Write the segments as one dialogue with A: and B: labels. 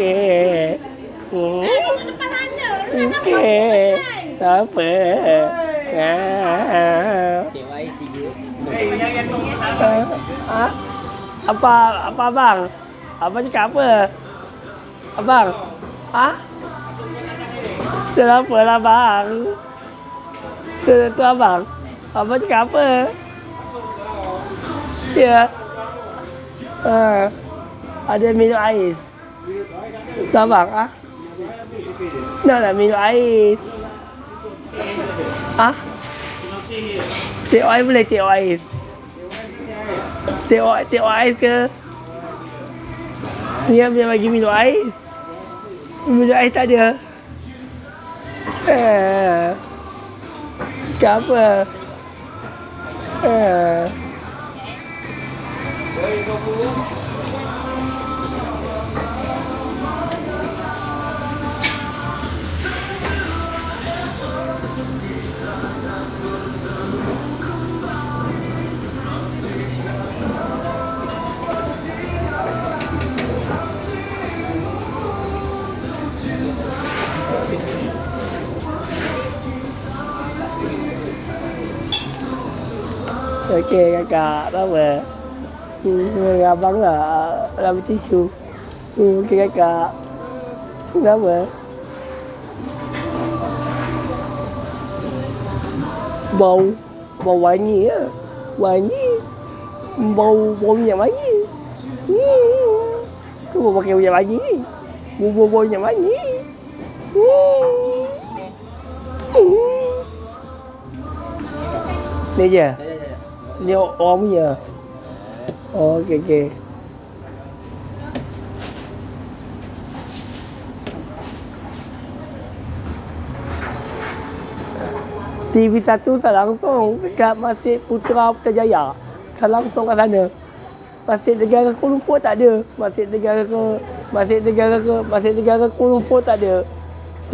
A: Okey. Okey. Tak apa. Ha. Apa apa bang? Apa cakap apa? Abang. Ha? Kenapa lah bang? Tu, tu abang. Apa cakap apa? Ya. Yeah. Uh, ada minum ais. Abang ah? Nak nak minum ais. Ah? Tengok ais boleh tengok ais. Tengok tengok ais ke? Ni yang bagi minum ais. Minum ais tak ada. Eh. Kenapa? Eh. rồi chê cà đó về. Ra bắn là làm tí xu. Kia cà đó về. Bầu bầu quả nhí á. Quả nhí bầu bầu nhà máy nhí cái bầu kêu nhà máy nhí bầu bầu bầu nhà máy nhí nè giờ Ni orang punya? Oh, okey, okey. TV1 saya langsung dekat Masjid Putra Putrajaya. Saya langsung kat sana. Masjid Negara Kuala Lumpur tak ada. Masjid Negara ke Masjid Negara ke Masjid Negara Kuala Lumpur tak ada.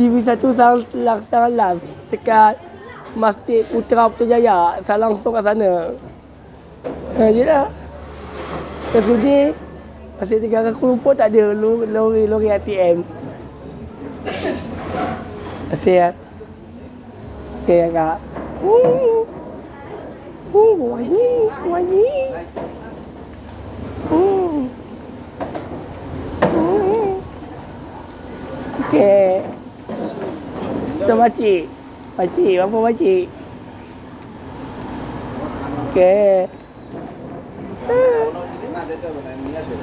A: TV1 saya langsung dekat Masjid Putra Putrajaya. Saya langsung kat sana. Uh, yelah. Terkudi. Masih tinggal ke kelumpur tak ada lori, lori ATM. Masih ya. Okey ya kak. Uh. Uh, wangi, wangi. Uh. Uh. Okey. Itu makcik. Makcik, apa makcik? Okey. না যেতে হবে না নিয়ে আসবে